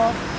어.